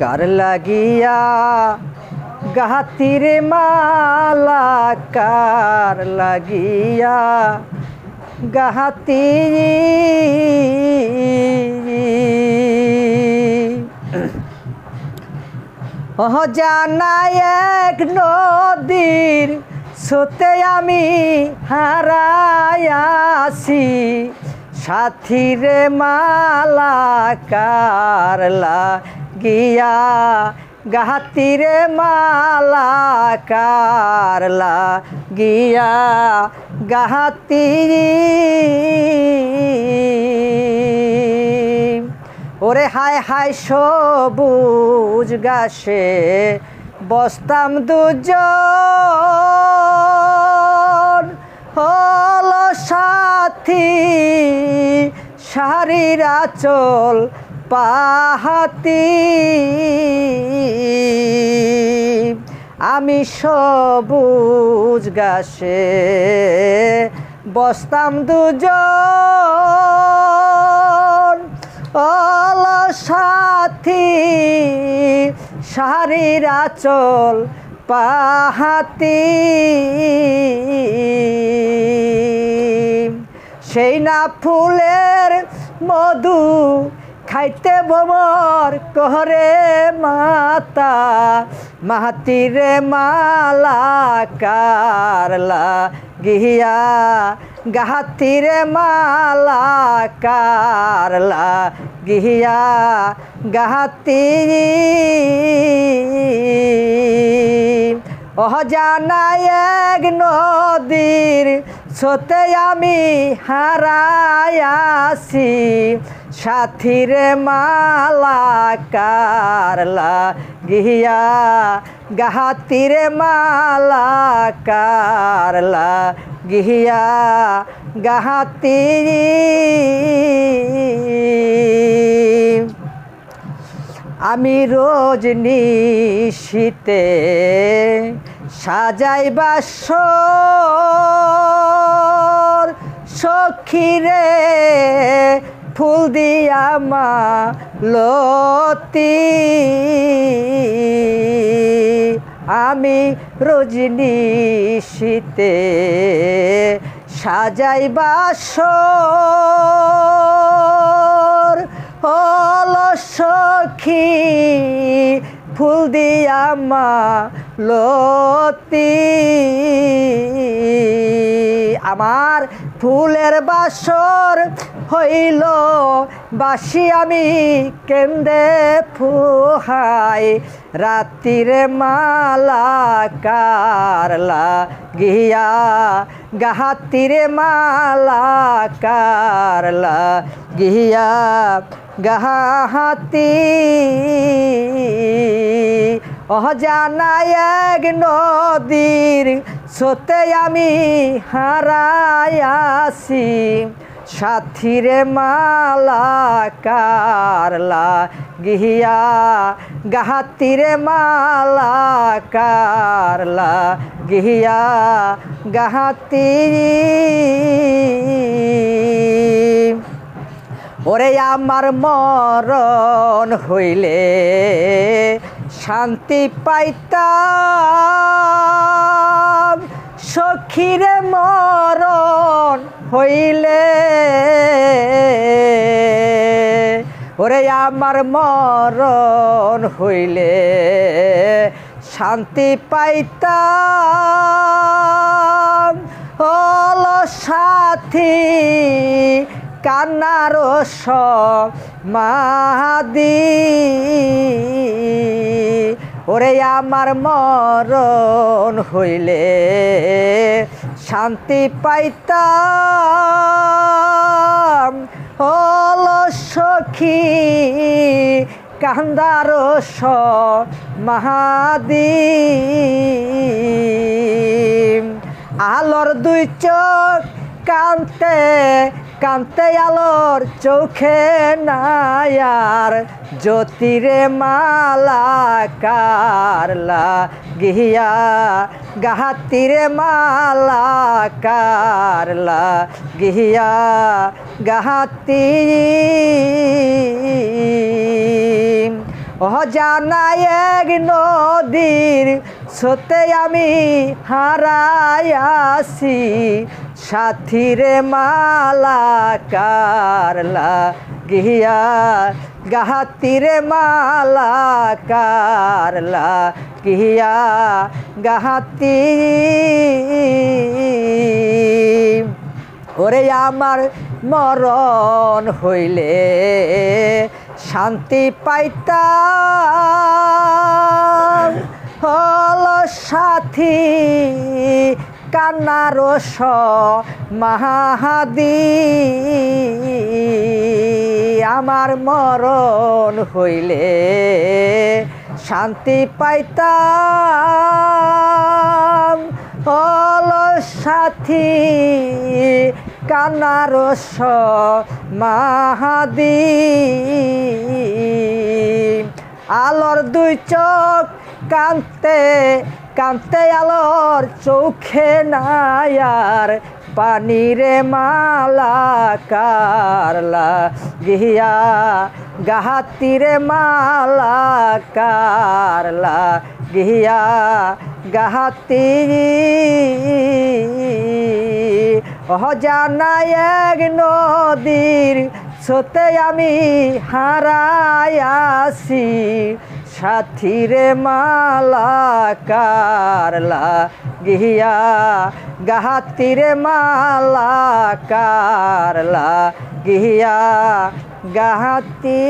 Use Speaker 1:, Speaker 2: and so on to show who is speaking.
Speaker 1: কার লাগিয়া গাহাতিরে মালা কার লাগিয়া গাহাতি? অজানা এক নদীর সোতে আমি হারায়াছি সাথীরে মালা কারলা গিয়া গাহাতিরে মালা কারলা গিয়া গাহাতি ওরে হায় হায় সবুজ গাছে বসতাম দুজন। সাথী শাড়ির আচল পাহাতি আমি সবুজ গাছে বসতাম দুজন। অল সাথী শাড়ির পাহাতি সেই না ফুলের মধু খাইতে বমর কহরে মাতা মাহাতিরে মালা কারলা গিয়া গাহাতিরে মালা কারলা গিয়া গাহাতি অজানা এক নদীর সোতে আমি হারায়াছি সাথীরে মালা কারলা গিয়া গাহাতিরে কারলা গিয়া গাহাতি আমি রোজ নিশীতে সাজাই বাসর সখীরে ফুল দিয়া মা লতি আমি রজনী শীতে সাজাই বাসর। হল সখী ফুল দিয়া মা লতি আমার ফুলের বাসর হইল, বাসি আমি কেন্দে ফুহাই, রাত্রিরে মালা কারলা গিয়া গাহাতিরে মালা কারলা গিয়া গাহাতি অজানা এক নদীর সোতে আমি হারায়াসি সাথীরে কারলা গিয়া গাহাতিরে মালা কারলা গিয়া গাহাতি। ওরে আমার মরণ হইলে শান্তি পাইতাম। সখীরে মরণ হইলে। ওরে আমার মরণ হইলে। শান্তি পাইতাম। হল সাথী, কান্নার মাদি ওরে আমার মরণ হইলে শান্তি পাইতাম। হল সখী কান্দার মাহাদি আলোর দুই চোখ কান্তে কান্তে আলোর চোখে নায়ার জ্যোতিরে মালা গিয়া গাহাতিরে মালা গিয়া গাহাতি। অজানা এক নদীর সতে আমি হারায়াছি সাথীরে মালা কারলা গিয়া গাহাতিরে মালা কারলা গিয়া গাহাতি। ওরে আমার মরণ হইলে শান্তি পাইতাম। সাথী, কান্নার মাহাদি আমার মরণ হইলে শান্তি পাইতাম। হল সাথী, কান্নার মাহাদি আলোর দুই চোখ কান্তে কান্তে আলোর চোখে নায়ার, পানিরে মালা কারলা গিয়া মালা কারলা গিয়া গাহাতি অজানা এক নদীর সতে আমি হারায়াছি সাথীরে মালাকার কারলা গিয়া গাহাতিরে মালাকার কারলা গিয়া গাহাতি